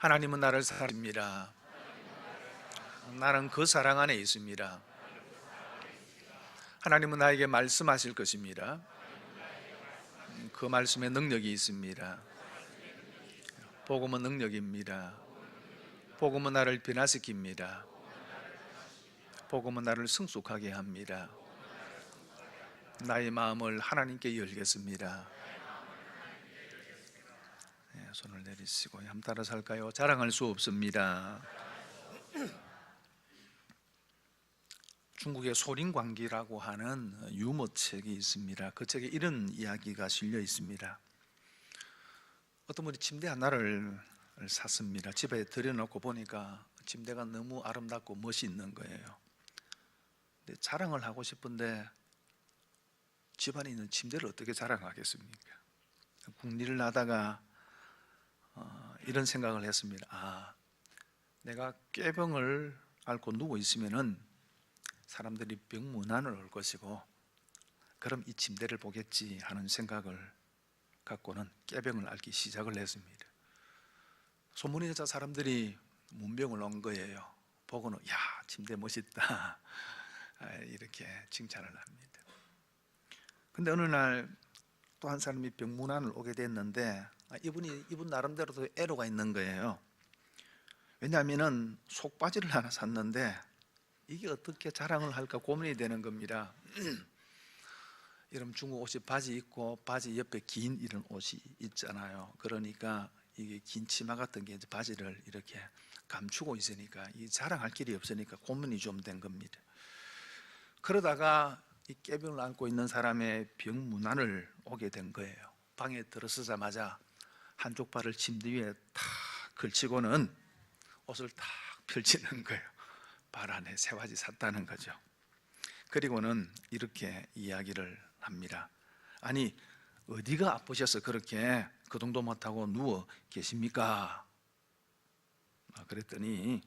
하나님은 나를 사랑합니다. 나는 그 사랑 안에 있습니다. 하나님은 나에게 말씀하실 것입니다. 그 말씀에 능력이 있습니다. 복음은 능력입니다. 복음은 나를 변화시킵니다. 복음은 나를 성숙하게 합니다. 나의 마음을 하나님께 열겠습니다. 네, 손을 내리시고 함 따라 살까요? 자랑할 수 없습니다. 중국의 소림광기라고 하는 유머 책이 있습니다. 그 책에 이런 이야기가 실려 있습니다. 어떤 분이 침대 하나를 샀습니다. 집에 들여놓고 보니까 침대가 너무 아름답고 멋있는 거예요. 근데 자랑을 하고 싶은데 집안에 있는 침대를 어떻게 자랑하겠습니까? 궁리를 하다가 어, 이런 생각을 했습니다. 아, 내가 꾀병을 앓고 누워 있으면은 사람들이 병문안을 올 것이고 그럼 이 침대를 보겠지 하는 생각을 갖고는 깨병을 앓기 시작을 했습니다. 소문이 나자 사람들이 문병을 온 거예요. 보고는 야 침대 멋있다 아, 이렇게 칭찬을 합니다. 근데 어느 날 또 한 사람이 병문안을 오게 됐는데 아, 이분이 이분 나름대로도 애로가 있는 거예요. 왜냐하면은 속바지를 하나 샀는데 이게 어떻게 자랑을 할까 고민이 되는 겁니다. 여러분 중국 옷이 바지 입고 바지 옆에 긴 이런 옷이 있잖아요. 그러니까 이게 긴 치마 같은 게 이제 바지를 이렇게 감추고 있으니까 이 자랑할 길이 없으니까 고민이 좀 된 겁니다. 그러다가 이 깨병을 안고 있는 사람의 병문안을 오게 된 거예요. 방에 들어서자마자 한쪽 발을 침대 위에 탁 걸치고는 옷을 탁 펼치는 거예요. 발 안에 새바지 샀다는 거죠. 그리고는 이렇게 이야기를 합니다. 아니 어디가 아프셔서 그렇게 그 정도 못하고 누워 계십니까? 아, 그랬더니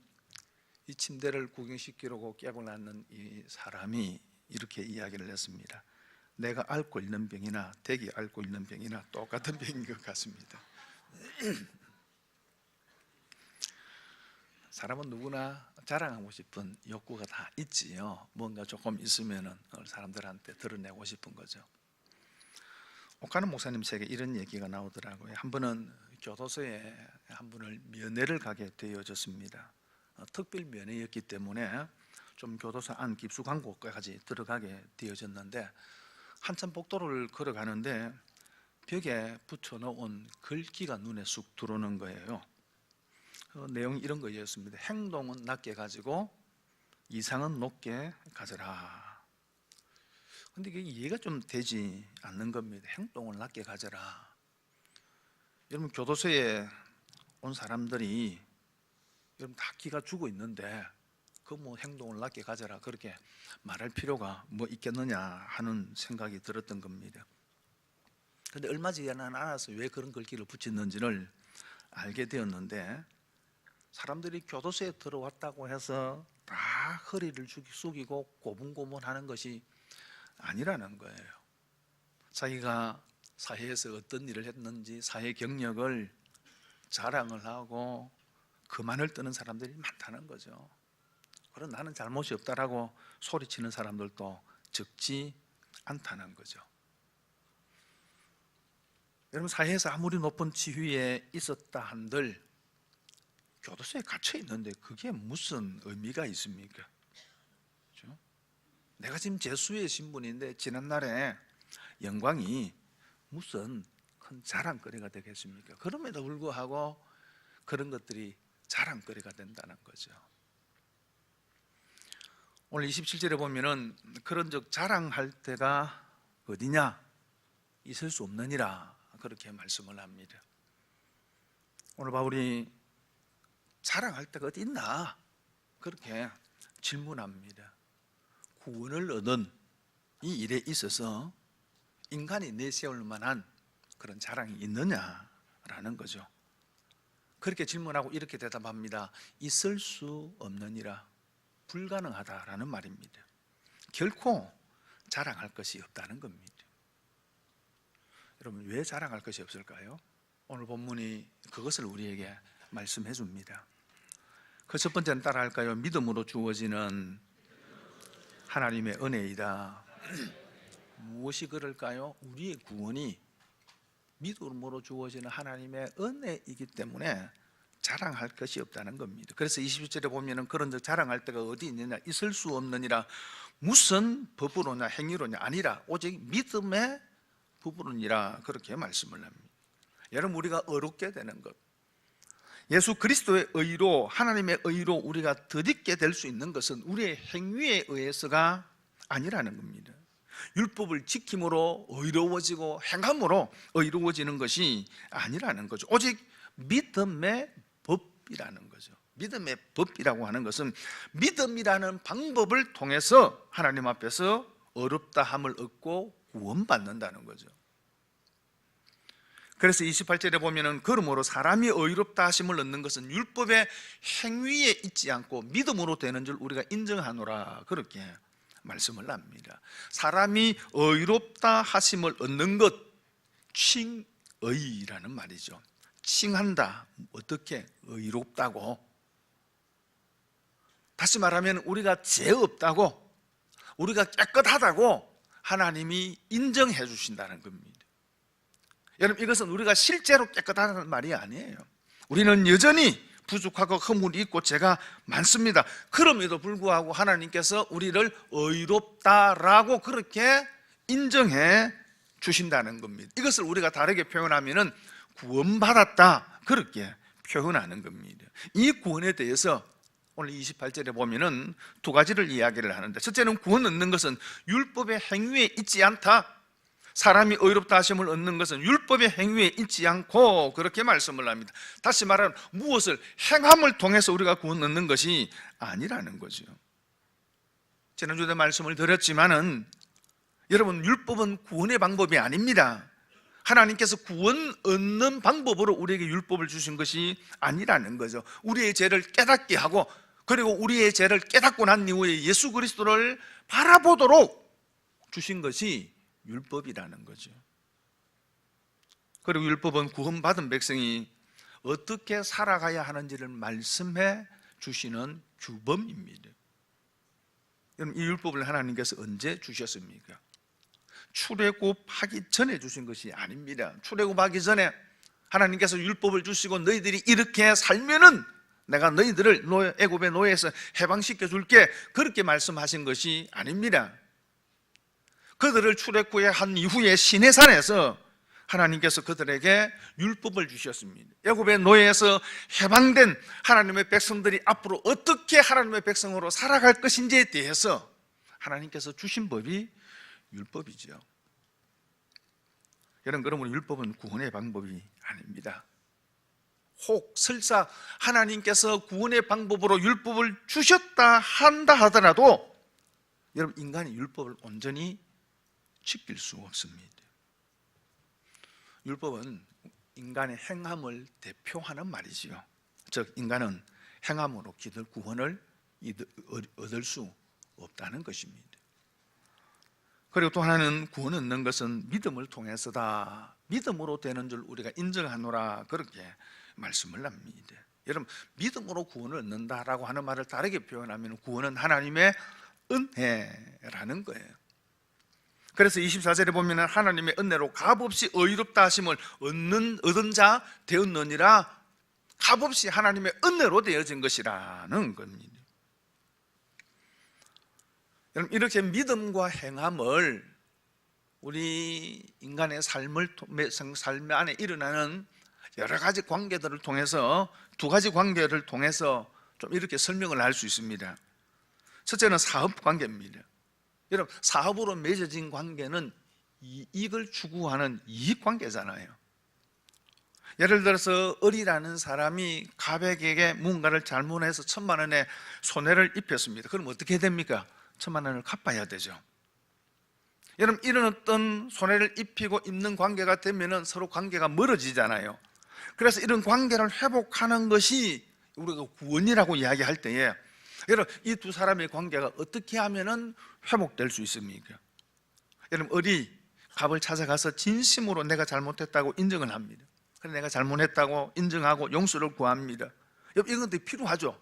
이 침대를 구경시키려고 깨을 낳는 이 사람이 이렇게 이야기를 했습니다. 내가 앓고 있는 병이나 댁이 앓고 있는 병이나 똑같은 병인 것 같습니다. 사람은 누구나 자랑하고 싶은 욕구가 다 있지요. 뭔가 조금 있으면은 사람들한테 드러내고 싶은 거죠. 옥하는 목사님 책에 이런 얘기가 나오더라고요. 한 번은 교도소에 한 분을 면회를 가게 되어졌습니다. 어, 특별 면회였기 때문에 좀 교도소 안 깊숙한 곳까지 들어가게 되어졌는데 한참 복도를 걸어가는데 벽에 붙여놓은 글귀가 눈에 쑥 들어오는 거예요. 그 내용이 이런 거였습니다. 행동은 낮게 가지고 이상은 높게 가져라. 근데 이게 이해가 좀 되지 않는 겁니다. 행동을 낮게 가져라. 여러분 교도소에 온 사람들이 여러분 다 기가 죽어 있는데 그 뭐 행동을 낮게 가져라 그렇게 말할 필요가 뭐 있겠느냐 하는 생각이 들었던 겁니다. 근데 얼마 지나 알아서 왜 그런 글귀를 붙였는지를 알게 되었는데 사람들이 교도소에 들어왔다고 해서 다 허리를 숙이고 고분고분하는 것이 아니라는 거예요. 자기가 사회에서 어떤 일을 했는지 사회 경력을 자랑을 하고 그만을 뜨는 사람들이 많다는 거죠. 그런 나는 잘못이 없다라고 소리치는 사람들도 적지 않다는 거죠. 여러분 사회에서 아무리 높은 지위에 있었다 한들 교도소에 갇혀 있는데 그게 무슨 의미가 있습니까? 그렇죠? 내가 지금 재수의 신분인데 지난날에 영광이 무슨 큰 자랑거리가 되겠습니까? 그럼에도 불구하고 그런 것들이 자랑거리가 된다는 거죠. 오늘 27절에 보면은 그런 적 자랑할 때가 어디냐? 있을 수 없느니라 그렇게 말씀을 합니다. 오늘 바울이 자랑할 때가 어디 있나? 그렇게 질문합니다. 구원을 얻은 이 일에 있어서 인간이 내세울 만한 그런 자랑이 있느냐라는 거죠. 그렇게 질문하고 이렇게 대답합니다. 있을 수 없느니라. 불가능하다라는 말입니다. 결코 자랑할 것이 없다는 겁니다. 여러분, 왜 자랑할 것이 없을까요? 오늘 본문이 그것을 우리에게 말씀해 줍니다. 그 첫 번째는 따라 할까요? 믿음으로 주어지는 하나님의 은혜이다. 무엇이 그럴까요? 우리의 구원이 믿음으로 주어지는 하나님의 은혜이기 때문에 자랑할 것이 없다는 겁니다. 그래서 21절에 보면은 그런 데 자랑할 때가 어디 있느냐? 있을 수 없느니라. 무슨 법으로냐 행위로냐 아니라 오직 믿음의 부분이라 그렇게 말씀을 합니다. 여러분 우리가 어렵게 되는 것. 예수 그리스도의 의로 하나님의 의로 우리가 덧입게 될 수 있는 것은 우리의 행위에 의해서가 아니라는 겁니다. 율법을 지킴으로 의로워지고 행함으로 의로워지는 것이 아니라는 거죠. 오직 믿음의 법이라는 거죠. 믿음의 법이라고 하는 것은 믿음이라는 방법을 통해서 하나님 앞에서 어렵다함을 얻고 구원받는다는 거죠. 그래서 28절에 보면은 그러므로 사람이 의롭다 하심을 얻는 것은 율법의 행위에 있지 않고 믿음으로 되는 줄 우리가 인정하노라 그렇게 말씀을 합니다. 사람이 의롭다 하심을 얻는 것 칭의라는 말이죠. 칭한다. 어떻게 의롭다고? 다시 말하면 우리가 죄 없다고 우리가 깨끗하다고 하나님이 인정해 주신다는 겁니다. 여러분 이것은 우리가 실제로 깨끗하다는 말이 아니에요. 우리는 여전히 부족하고 허물이 있고 죄가 많습니다. 그럼에도 불구하고 하나님께서 우리를 의롭다라고 그렇게 인정해 주신다는 겁니다. 이것을 우리가 다르게 표현하면은 구원받았다 그렇게 표현하는 겁니다. 이 구원에 대해서 오늘 28절에 보면은 두 가지를 이야기를 하는데 첫째는 구원 얻는 것은 율법의 행위에 있지 않다. 사람이 의롭다 하심을 얻는 것은 율법의 행위에 있지 않고 그렇게 말씀을 합니다. 다시 말하면 무엇을 행함을 통해서 우리가 구원 얻는 것이 아니라는 거죠. 지난주에 말씀을 드렸지만은 여러분 율법은 구원의 방법이 아닙니다. 하나님께서 구원 얻는 방법으로 우리에게 율법을 주신 것이 아니라는 거죠. 우리의 죄를 깨닫게 하고 그리고 우리의 죄를 깨닫고 난 이후에 예수 그리스도를 바라보도록 주신 것이 율법이라는 거죠. 그리고 율법은 구원받은 백성이 어떻게 살아가야 하는지를 말씀해 주시는 규범입니다. 여러분, 이 율법을 하나님께서 언제 주셨습니까? 출애굽하기 전에 주신 것이 아닙니다. 출애굽하기 전에 하나님께서 율법을 주시고 너희들이 이렇게 살면은 내가 너희들을 노예, 애굽의 노예에서 해방시켜 줄게 그렇게 말씀하신 것이 아닙니다. 그들을 출애굽해 한 이후에 시내산에서 하나님께서 그들에게 율법을 주셨습니다. 애굽의 노예에서 해방된 하나님의 백성들이 앞으로 어떻게 하나님의 백성으로 살아갈 것인지에 대해서 하나님께서 주신 법이 율법이죠. 여러분 그러면 율법은 구원의 방법이 아닙니다. 혹 설사 하나님께서 구원의 방법으로 율법을 주셨다 한다 하더라도 여러분 인간이 율법을 온전히 지킬 수 없습니다. 율법은 인간의 행함을 대표하는 말이지요. 즉 인간은 행함으로 기들 구원을 얻을 수 없다는 것입니다. 그리고 또 하나는 구원 얻는 것은 믿음을 통해서다. 믿음으로 되는 줄 우리가 인정하노라 그렇게 말씀을 합니다. 여러분 믿음으로 구원을 얻는다라고 하는 말을 다르게 표현하면 구원은 하나님의 은혜라는 거예요. 그래서 24절에 보면 하나님의 은혜로 값없이 의롭다 하심을 얻는 얻은 자 되었느니라 값없이 하나님의 은혜로 되어진 것이라는 겁니다. 여러분 이렇게 믿음과 행함을 우리 인간의 삶을 삶 안에 일어나는 여러 가지 관계들을 통해서 두 가지 관계를 통해서 좀 이렇게 설명을 할 수 있습니다. 첫째는 사업 관계입니다. 여러분 사업으로 맺어진 관계는 이익을 추구하는 이익 관계잖아요. 예를 들어서 을이라는 사람이 가백에게 뭔가를 잘못해서 천만 원의 손해를 입혔습니다. 그럼 어떻게 됩니까? 천만 원을 갚아야 되죠. 여러분 이런 어떤 손해를 입히고 입는 관계가 되면은 서로 관계가 멀어지잖아요. 그래서 이런 관계를 회복하는 것이 우리가 구원이라고 이야기할 때에 여러분 이 두 사람의 관계가 어떻게 하면은 회복될 수 있습니까? 여러분 어디 갑을 찾아가서 진심으로 내가 잘못했다고 인정을 합니다. 그래 내가 잘못했다고 인정하고 용서를 구합니다. 여러분 이런 것도 필요하죠.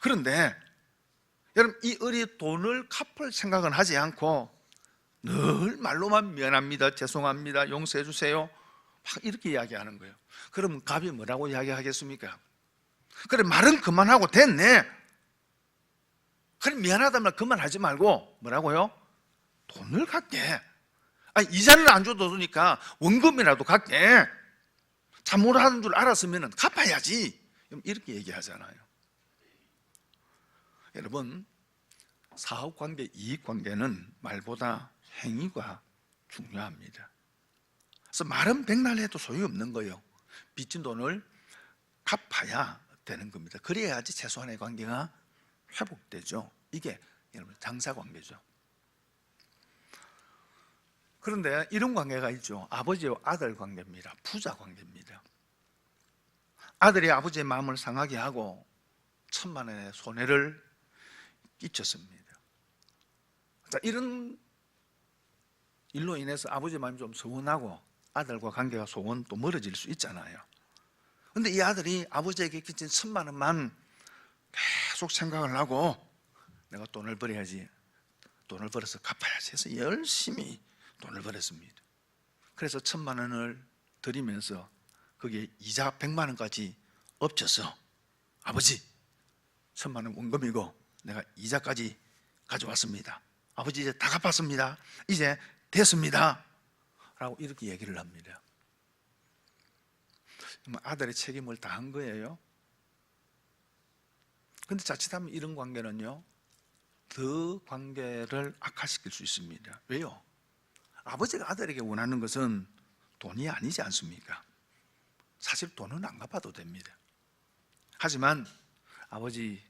그런데 여러분 이 을이 돈을 갚을 생각은 하지 않고 늘 말로만 미안합니다, 죄송합니다, 용서해 주세요. 막 이렇게 이야기하는 거예요. 그러면 갑이 뭐라고 이야기하겠습니까? 그래 말은 그만하고 됐네. 그래 미안하다면 그만하지 말고 뭐라고요? 돈을 갖게. 아 이자를 안 줘도 되니까 원금이라도 갖게. 잘못하는 줄 알았으면 갚아야지. 이렇게 얘기하잖아요. 여러분 사업 관계, 이익 관계는 말보다 행위가 중요합니다. 그래서 말은 백날 해도 소용없는 거예요. 빚진 돈을 갚아야 되는 겁니다. 그래야지 최소한의 관계가 회복되죠. 이게 여러분 장사 관계죠. 그런데 이런 관계가 있죠. 아버지와 아들 관계입니다. 부자 관계입니다. 아들이 아버지의 마음을 상하게 하고 천만 원의 손해를 끼쳤습니다. 자, 이런 일로 인해서 아버지 마음이 좀 서운하고 아들과 관계가 소원 또 멀어질 수 있잖아요. 근데 이 아들이 아버지에게 끼친 천만 원만 계속 생각을 하고 내가 돈을 벌어야지 돈을 벌어서 갚아야지 해서 열심히 돈을 벌었습니다. 그래서 천만 원을 드리면서 거기에 이자 백만 원까지 엎쳐서 아버지 천만 원 원금이고 내가 이자까지 가져왔습니다. 아버지 이제 다 갚았습니다. 이제 됐습니다. 라고 이렇게 얘기를 합니다. 아들의 책임을 다 한 거예요. 근데 자칫하면 이런 관계는요, 더 관계를 악화시킬 수 있습니다. 왜요? 아버지가 아들에게 원하는 것은 돈이 아니지 않습니까? 사실 돈은 안 갚아도 됩니다. 하지만 아버지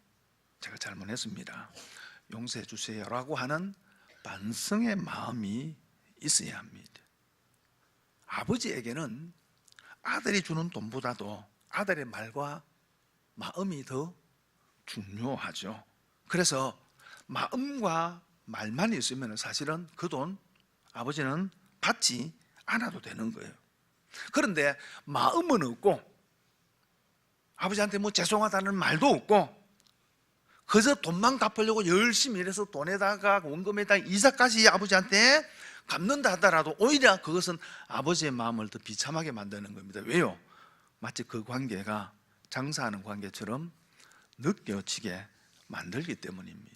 제가 잘못했습니다. 용서해 주세요라고 하는 반성의 마음이 있어야 합니다. 아버지에게는 아들이 주는 돈보다도 아들의 말과 마음이 더 중요하죠. 그래서 마음과 말만 있으면 사실은 그 돈 아버지는 받지 않아도 되는 거예요. 그런데 마음은 없고 아버지한테 뭐 죄송하다는 말도 없고 그저 돈만 갚으려고 열심히 일해서 돈에다가 원금에다가 이자까지 아버지한테 갚는다 하더라도 오히려 그것은 아버지의 마음을 더 비참하게 만드는 겁니다. 왜요? 마치 그 관계가 장사하는 관계처럼 느껴지게 만들기 때문입니다.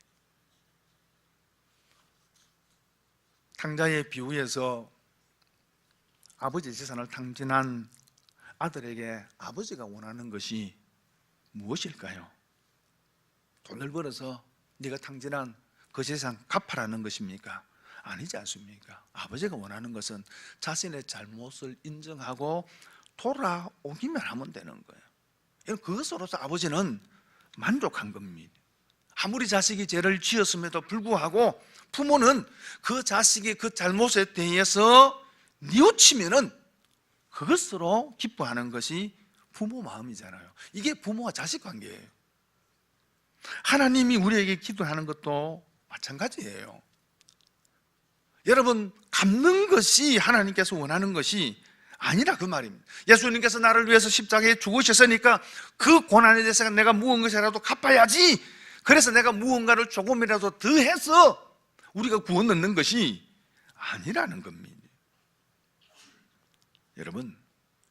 탕자의 비유에서 아버지 재산을 탕진한 아들에게 아버지가 원하는 것이 무엇일까요? 돈을 벌어서 네가 탕진한 그 재산 갚아라는 것입니까? 아니지 않습니까? 아버지가 원하는 것은 자신의 잘못을 인정하고 돌아오기만 하면 되는 거예요. 그것으로서 아버지는 만족한 겁니다. 아무리 자식이 죄를 지었음에도 불구하고 부모는 그 자식의 그 잘못에 대해서 뉘우치면은 그것으로 기뻐하는 것이 부모 마음이잖아요. 이게 부모와 자식 관계예요. 하나님이 우리에게 기도하는 것도 마찬가지예요. 여러분, 갚는 것이 하나님께서 원하는 것이 아니라 그 말입니다. 예수님께서 나를 위해서 십자가에 죽으셨으니까 그 고난에 대해서 내가 무언가라도 갚아야지. 그래서 내가 무언가를 조금이라도 더 해서 우리가 구원 얻는 것이 아니라는 겁니다. 여러분,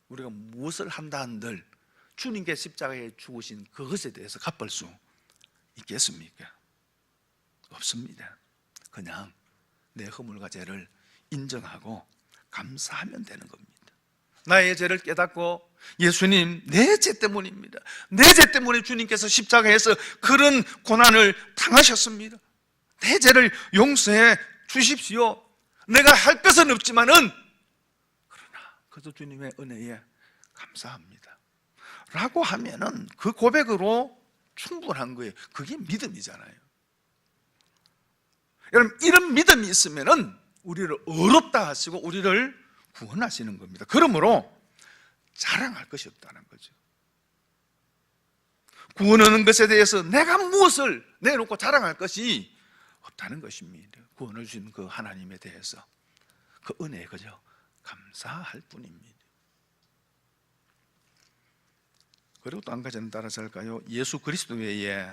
우리가 무엇을 한다 한들 주님께 십자가에 죽으신 그것에 대해서 갚을 수 있겠습니까? 없습니다. 그냥 내 허물과 죄를 인정하고 감사하면 되는 겁니다. 나의 죄를 깨닫고 예수님 내 죄 때문입니다. 내 죄 때문에 주님께서 십자가에서 그런 고난을 당하셨습니다. 내 죄를 용서해 주십시오. 내가 할 것은 없지만은 그러나 그저 주님의 은혜에 감사합니다. 라고 하면은 그 고백으로 충분한 거예요. 그게 믿음이잖아요. 여러분 이런 믿음이 있으면은 우리를 어렵다 하시고 우리를 구원하시는 겁니다. 그러므로 자랑할 것이 없다는 거죠. 구원하는 것에 대해서 내가 무엇을 내놓고 자랑할 것이 없다는 것입니다. 구원을 주신 그 하나님에 대해서 그 은혜에 그저 감사할 뿐입니다. 그리고 또 한 가지는 따라서 할까요? 예수 그리스도 외에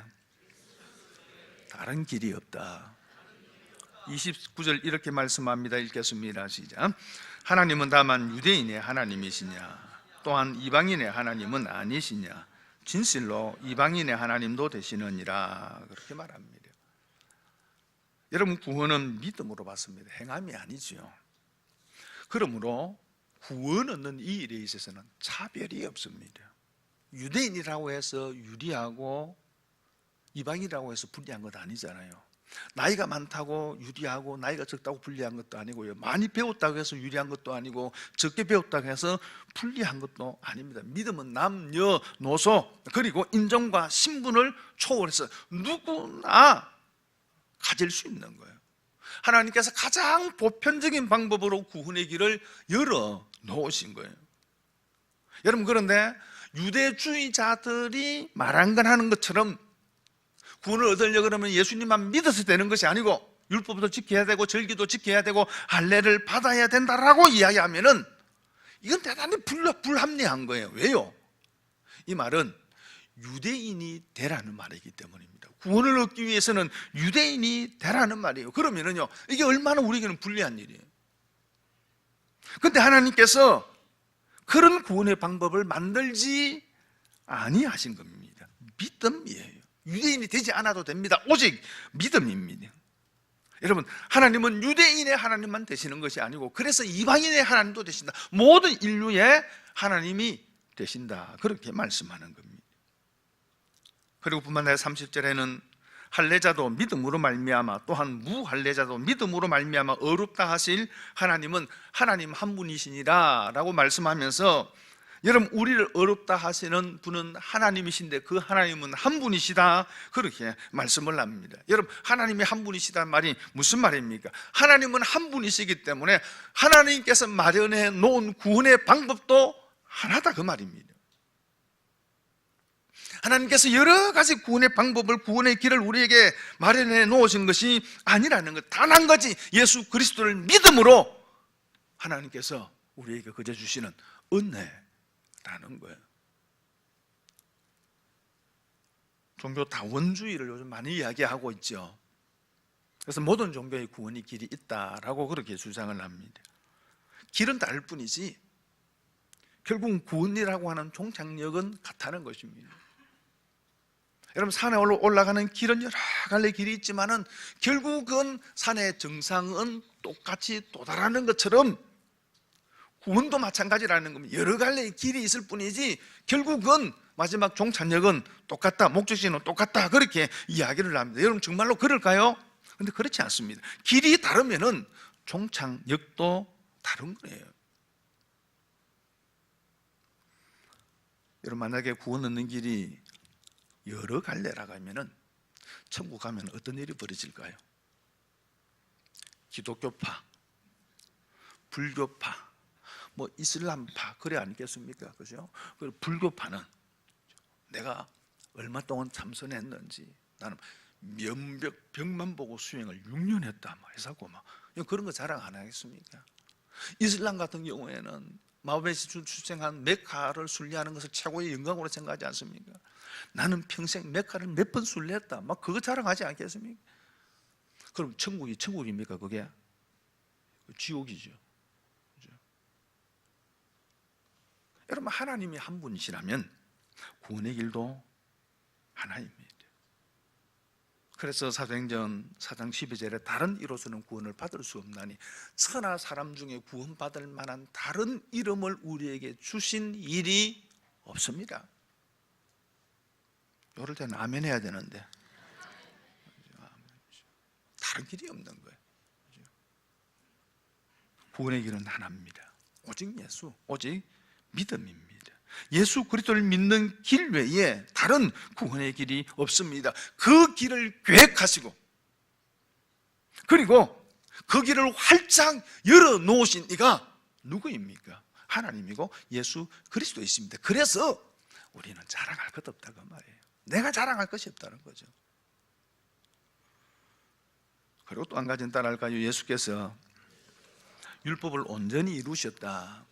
다른 길이 없다. 29절 이렇게 말씀합니다. 읽겠습니다. 시작. 하나님은 다만 유대인의 하나님이시냐? 또한 이방인의 하나님은 아니시냐? 진실로 이방인의 하나님도 되시느니라. 그렇게 말합니다. 여러분 구원은 믿음으로 받습니다. 행함이 아니죠. 그러므로 구원 얻는 이 일에 있어서는 차별이 없습니다. 유대인이라고 해서 유리하고 이방이라고 해서 불리한 것 아니잖아요. 나이가 많다고 유리하고 나이가 적다고 불리한 것도 아니고요. 많이 배웠다고 해서 유리한 것도 아니고 적게 배웠다고 해서 불리한 것도 아닙니다. 믿음은 남녀 노소 그리고 인종과 신분을 초월해서 누구나 가질 수 있는 거예요. 하나님께서 가장 보편적인 방법으로 구원의 길을 열어 놓으신 거예요. 여러분 그런데 유대주의자들이 말한 건 하는 것처럼 구원을 얻으려 그러면 예수님만 믿어서 되는 것이 아니고 율법도 지켜야 되고 절기도 지켜야 되고 할례를 받아야 된다라고 이야기하면은 이건 대단히 불, 불합리한 거예요. 왜요? 이 말은 유대인이 되라는 말이기 때문입니다. 구원을 얻기 위해서는 유대인이 되라는 말이에요. 그러면은요, 이게 얼마나 우리에게는 불리한 일이에요. 근데 하나님께서 그런 구원의 방법을 만들지 아니하신 겁니다. 믿음이에요. 유대인이 되지 않아도 됩니다. 오직 믿음입니다. 여러분, 하나님은 유대인의 하나님만 되시는 것이 아니고, 그래서 이방인의 하나님도 되신다. 모든 인류의 하나님이 되신다. 그렇게 말씀하는 겁니다. 그리고 뿐만 아니라 30절에는 할례자도 믿음으로 말미암아 또한 무할례자도 믿음으로 말미암아 어렵다 하실 하나님은 하나님 한 분이시니라라고 말씀하면서 여러분 우리를 어렵다 하시는 분은 하나님이신데 그 하나님은 한 분이시다 그렇게 말씀을 합니다. 여러분 하나님이 한 분이시다는 말이 무슨 말입니까? 하나님은 한 분이시기 때문에 하나님께서 마련해 놓은 구원의 방법도 하나다 그 말입니다. 하나님께서 여러 가지 구원의 방법을 구원의 길을 우리에게 마련해 놓으신 것이 아니라는 것. 단 한 가지 예수 그리스도를 믿음으로 하나님께서 우리에게 그저 주시는 은혜라는 거예요. 종교 다원주의를 요즘 많이 이야기하고 있죠. 그래서 모든 종교의 구원의 길이 있다라고 그렇게 주장을 합니다. 길은 다를 뿐이지 결국 구원이라고 하는 종착역은 같다는 것입니다. 여러분 산에 올라가는 길은 여러 갈래 길이 있지만은 결국은 산의 정상은 똑같이 도달하는 것처럼 구원도 마찬가지라는 겁니다. 여러 갈래의 길이 있을 뿐이지 결국은 마지막 종착역은 똑같다. 목적지는 똑같다. 그렇게 이야기를 합니다. 여러분 정말로 그럴까요? 근데 그렇지 않습니다. 길이 다르면은 종착역도 다른 거예요. 여러분 만약에 구원 얻는 길이 여러 갈래라고 하면은 천국 가면 어떤 일이 벌어질까요? 기독교파, 불교파, 뭐 이슬람파 그래 아니겠습니까? 그죠? 그리고 불교파는 내가 얼마 동안 참선했는지 나는 면벽 벽만 보고 수행을 6년 했다 막 해서고 막 그런 거 자랑 안 하겠습니까? 이슬람 같은 경우에는 마법에서 출생한 메카를 순례하는 것을 최고의 영광으로 생각하지 않습니까? 나는 평생 메카를 몇 번 순례했다. 막 그거 자랑하지 않겠습니까? 그럼 천국이 천국입니까? 그게 지옥이죠. 그죠? 여러분 하나님이 한 분이시라면 구원의 길도 하나입니다. 그래서 사도행전 4장 12절에 다른 이로서는 구원을 받을 수 없나니 천하 사람 중에 구원받을 만한 다른 이름을 우리에게 주신 일이 없습니다. 이럴 때는 아멘 해야 되는데 다른 길이 없는 거예요. 구원의 길은 하나입니다. 오직 예수, 오직 믿음입니다. 예수 그리스도를 믿는 길 외에 다른 구원의 길이 없습니다. 그 길을 계획하시고 그리고 그 길을 활짝 열어 놓으신 이가 누구입니까? 하나님이고 예수 그리스도이십니다. 그래서 우리는 자랑할 것 없다고 말이에요. 내가 자랑할 것이 없다는 거죠. 그리고 또 한 가지는 따라할까요? 예수께서 율법을 온전히 이루셨다.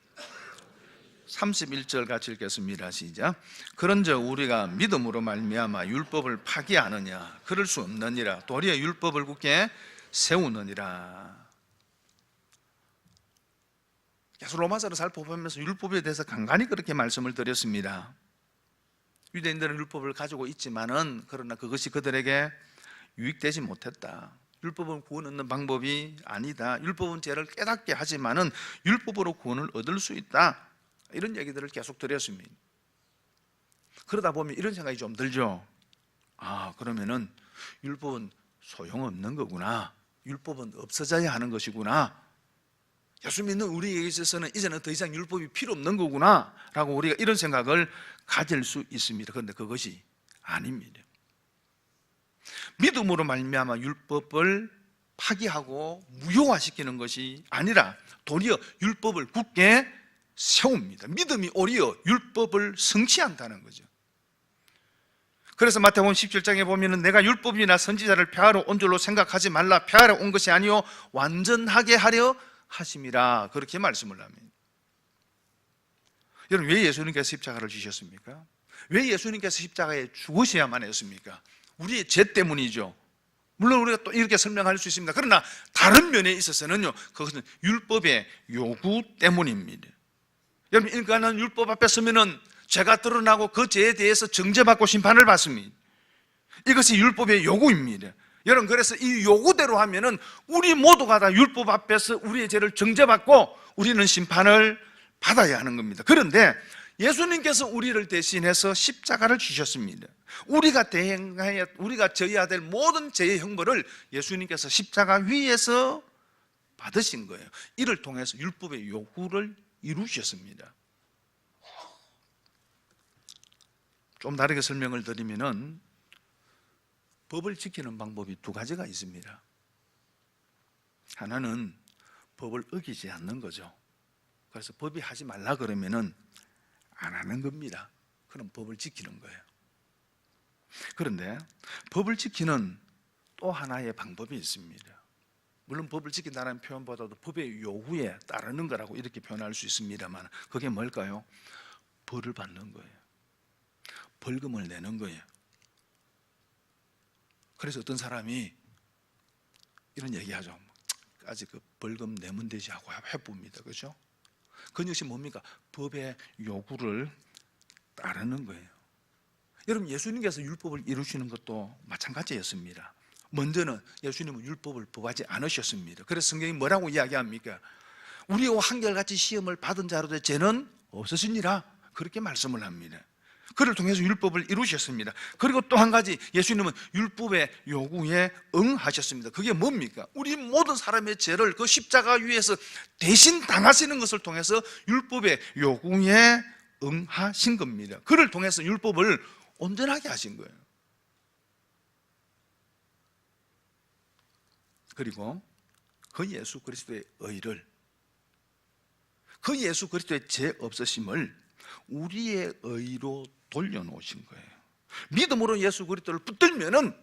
31절 같이 읽겠습니다. 시작. 그런즉 우리가 믿음으로 말미암아 율법을 파기하느냐 그럴 수 없느니라 도리어 율법을 굳게 세우느니라. 계속 로마서를 살펴보면서 율법에 대해서 간간히 그렇게 말씀을 드렸습니다. 유대인들은 율법을 가지고 있지만은 그러나 그것이 그들에게 유익되지 못했다. 율법은 구원 얻는 방법이 아니다. 율법은 죄를 깨닫게 하지만은 율법으로 구원을 얻을 수 있다. 이런 얘기들을 계속 드렸습니다. 그러다 보면 이런 생각이 좀 들죠. 아, 그러면은 율법은 소용없는 거구나. 율법은 없어져야 하는 것이구나. 예수 믿는 우리에게 있어서는 이제는 더 이상 율법이 필요 없는 거구나. 라고 우리가 이런 생각을 가질 수 있습니다. 그런데 그것이 아닙니다. 믿음으로 말미암아 율법을 파기하고 무효화시키는 것이 아니라 도리어 율법을 굳게 세웁니다. 믿음이 오히려 율법을 성취한다는 거죠. 그래서 마태복음 17장에 보면은 내가 율법이나 선지자를 폐하러 온 줄로 생각하지 말라 폐하러 온 것이 아니요 완전하게 하려 하심이라 그렇게 말씀을 합니다. 여러분 왜 예수님께서 십자가를 지셨습니까? 왜 예수님께서 십자가에 죽으셔야만 했습니까? 우리의 죄 때문이죠. 물론 우리가 또 이렇게 설명할 수 있습니다. 그러나 다른 면에 있어서는요, 그것은 율법의 요구 때문입니다. 여러분, 인간은 율법 앞에 서면은 죄가 드러나고 그 죄에 대해서 정죄받고 심판을 받습니다. 이것이 율법의 요구입니다. 여러분, 그래서 이 요구대로 하면은 우리 모두가 다 율법 앞에서 우리의 죄를 정죄받고 우리는 심판을 받아야 하는 겁니다. 그런데 예수님께서 우리를 대신해서 십자가를 지셨습니다. 우리가 대행하여 우리가 져야 될 모든 죄의 형벌을 예수님께서 십자가 위에서 받으신 거예요. 이를 통해서 율법의 요구를 이루셨습니다. 좀 다르게 설명을 드리면은 법을 지키는 방법이 두 가지가 있습니다. 하나는 법을 어기지 않는 거죠. 그래서 법이 하지 말라 그러면은 안 하는 겁니다. 그럼 법을 지키는 거예요. 그런데 법을 지키는 또 하나의 방법이 있습니다. 물론 법을 지킨다는 표현보다도 법의 요구에 따르는 거라고 이렇게 표현할 수 있습니다만 그게 뭘까요? 벌을 받는 거예요. 벌금을 내는 거예요. 그래서 어떤 사람이 이런 얘기하죠. 아직 그 벌금 내면 되지 하고 해봅니다. 그죠? 그건 역시 뭡니까? 법의 요구를 따르는 거예요. 여러분 예수님께서 율법을 이루시는 것도 마찬가지였습니다. 먼저는 예수님은 율법을 법하지 않으셨습니다. 그래서 성경이 뭐라고 이야기합니까? 우리와 한결같이 시험을 받은 자로도 죄는 없으시니라 그렇게 말씀을 합니다. 그를 통해서 율법을 이루셨습니다. 그리고 또 한 가지 예수님은 율법의 요구에 응하셨습니다. 그게 뭡니까? 우리 모든 사람의 죄를 그 십자가 위에서 대신 당하시는 것을 통해서 율법의 요구에 응하신 겁니다. 그를 통해서 율법을 온전하게 하신 거예요. 그리고 그 예수 그리스도의 의를 그 예수 그리스도의 죄 없으심을 우리의 의로 돌려놓으신 거예요. 믿음으로 예수 그리스도를 붙들면은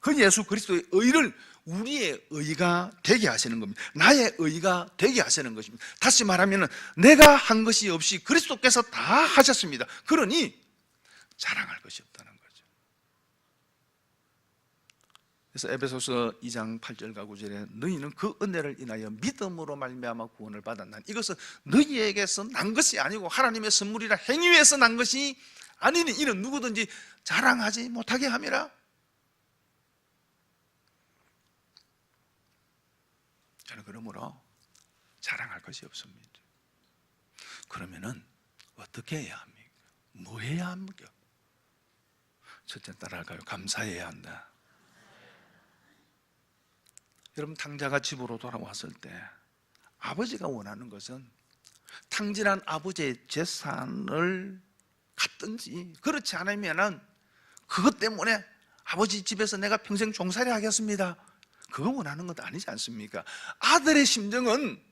그 예수 그리스도의 의를 우리의 의가 되게 하시는 겁니다. 나의 의가 되게 하시는 것입니다. 다시 말하면 내가 한 것이 없이 그리스도께서 다 하셨습니다. 그러니 자랑할 것이 없다는 거죠. 그래서 에베소서 2장 8절과 9절에 너희는 그 은혜를 인하여 믿음으로 말미암아 구원을 받았나니 이것은 너희에게서 난 것이 아니고 하나님의 선물이라 행위에서 난 것이 아니니 이는 누구든지 자랑하지 못하게 함이라. 저는 그러므로 자랑할 것이 없습니다. 그러면은 어떻게 해야 합니까? 뭐 해야 합니까? 첫째 따라갈까요? 감사해야 한다. 여러분 탕자가 집으로 돌아왔을 때 아버지가 원하는 것은 탕진한 아버지의 재산을 갖든지 그렇지 않으면은 그것 때문에 아버지 집에서 내가 평생 종살이 하겠습니다. 그거 원하는 것도 아니지 않습니까? 아들의 심정은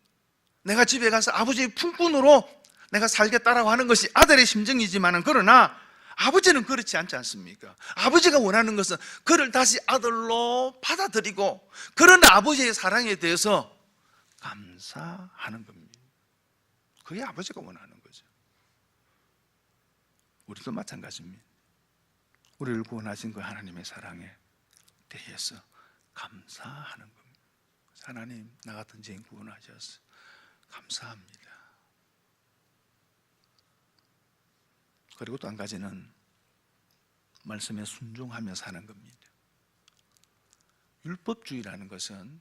내가 집에 가서 아버지의 품꾼으로 내가 살겠다라고 하는 것이 아들의 심정이지만은 그러나 아버지는 그렇지 않지 않습니까? 아버지가 원하는 것은 그를 다시 아들로 받아들이고 그런 아버지의 사랑에 대해서 감사하는 겁니다. 그게 아버지가 원하는 거죠. 우리도 마찬가지입니다. 우리를 구원하신 그 하나님의 사랑에 대해서 감사하는 겁니다. 하나님 나 같은 죄인 구원하셔서 감사합니다. 그리고 또 한 가지는 말씀에 순종하며 사는 겁니다. 율법주의라는 것은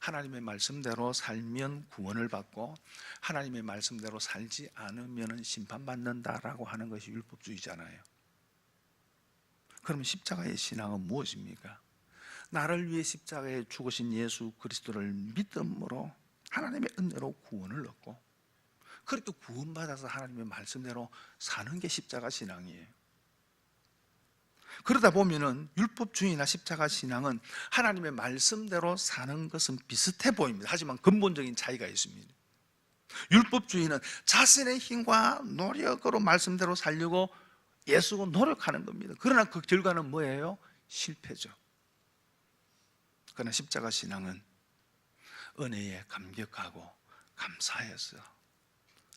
하나님의 말씀대로 살면 구원을 받고 하나님의 말씀대로 살지 않으면 심판받는다라고 하는 것이 율법주의잖아요. 그러면 십자가의 신앙은 무엇입니까? 나를 위해 십자가에 죽으신 예수 그리스도를 믿음으로 하나님의 은혜로 구원을 얻고 그렇게 구원받아서 하나님의 말씀대로 사는 게 십자가 신앙이에요. 그러다 보면은 율법주의나 십자가 신앙은 하나님의 말씀대로 사는 것은 비슷해 보입니다. 하지만 근본적인 차이가 있습니다. 율법주의는 자신의 힘과 노력으로 말씀대로 살려고 예수고 노력하는 겁니다. 그러나 그 결과는 뭐예요? 실패죠. 그러나 십자가 신앙은 은혜에 감격하고 감사해서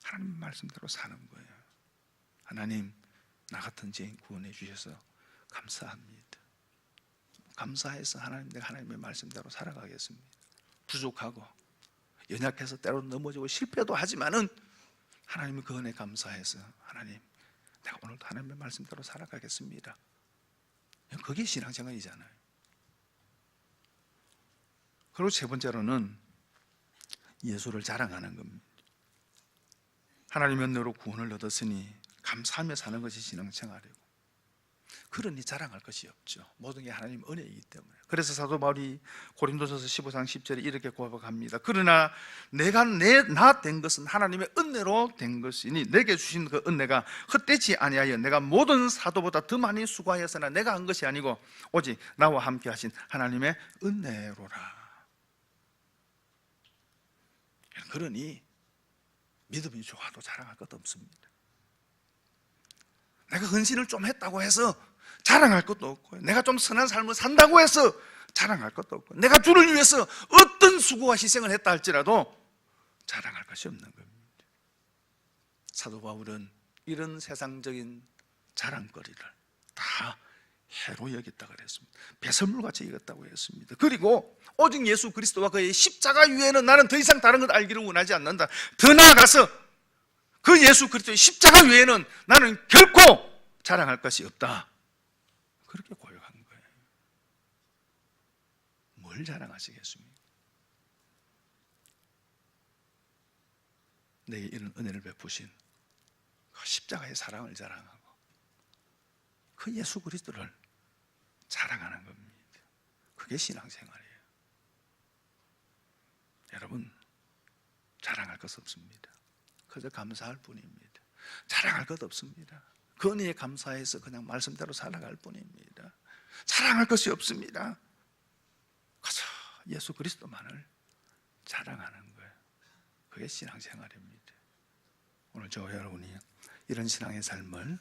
하나님 말씀대로 사는 거예요. 하나님 나 같은 죄인 구원해 주셔서 감사합니다. 감사해서 하나님 내가 하나님의 말씀대로 살아가겠습니다. 부족하고 연약해서 때로 넘어지고 실패도 하지만은 하나님의 그 은혜 감사해서 하나님 내가 오늘도 하나님의 말씀대로 살아가겠습니다. 그게 신앙생활이잖아요. 그리고 세 번째로는 예수를 자랑하는 겁니다. 하나님의 은혜로 구원을 얻었으니 감사하며 사는 것이 신앙생활이고 그러니 자랑할 것이 없죠. 모든 게 하나님 은혜이기 때문에. 그래서 사도 바울이 고린도전서 15장 10절에 이렇게 고백합니다. 그러나 내가 내 나 된 것은 하나님의 은혜로 된 것이니 내게 주신 그 은혜가 헛되지 아니하여 내가 모든 사도보다 더 많이 수고하였으나 내가 한 것이 아니고 오직 나와 함께 하신 하나님의 은혜로라. 그러니 믿음이 좋아도 자랑할 것도 없습니다. 내가 헌신을 좀 했다고 해서 자랑할 것도 없고, 내가 좀 선한 삶을 산다고 해서 자랑할 것도 없고, 내가 주를 위해서 어떤 수고와 희생을 했다 할지라도 자랑할 것이 없는 겁니다. 사도 바울은 이런 세상적인 자랑거리를 다 해로 여겼다 그랬습니다. 배설물같이 여겼다고 했습니다. 그리고 오직 예수 그리스도와 그의 십자가 위에는 나는 더 이상 다른 것 알기를 원하지 않는다. 더 나아가서 그 예수 그리스도의 십자가 외에는 나는 결코 자랑할 것이 없다. 그렇게 고백한 거예요. 뭘 자랑하시겠습니까? 내게 이런 은혜를 베푸신 그 십자가의 사랑을 자랑하고 그 예수 그리스도를 자랑하는 겁니다. 그게 신앙생활이에요. 여러분 자랑할 것 없습니다. 그저 감사할 뿐입니다. 자랑할 것 없습니다. 그 은혜에 감사해서 그냥 말씀대로 살아갈 뿐입니다. 자랑할 것이 없습니다. 그저 예수 그리스도만을 자랑하는 거예요. 그게 신앙생활입니다. 오늘 저 여러분이 이런 신앙의 삶을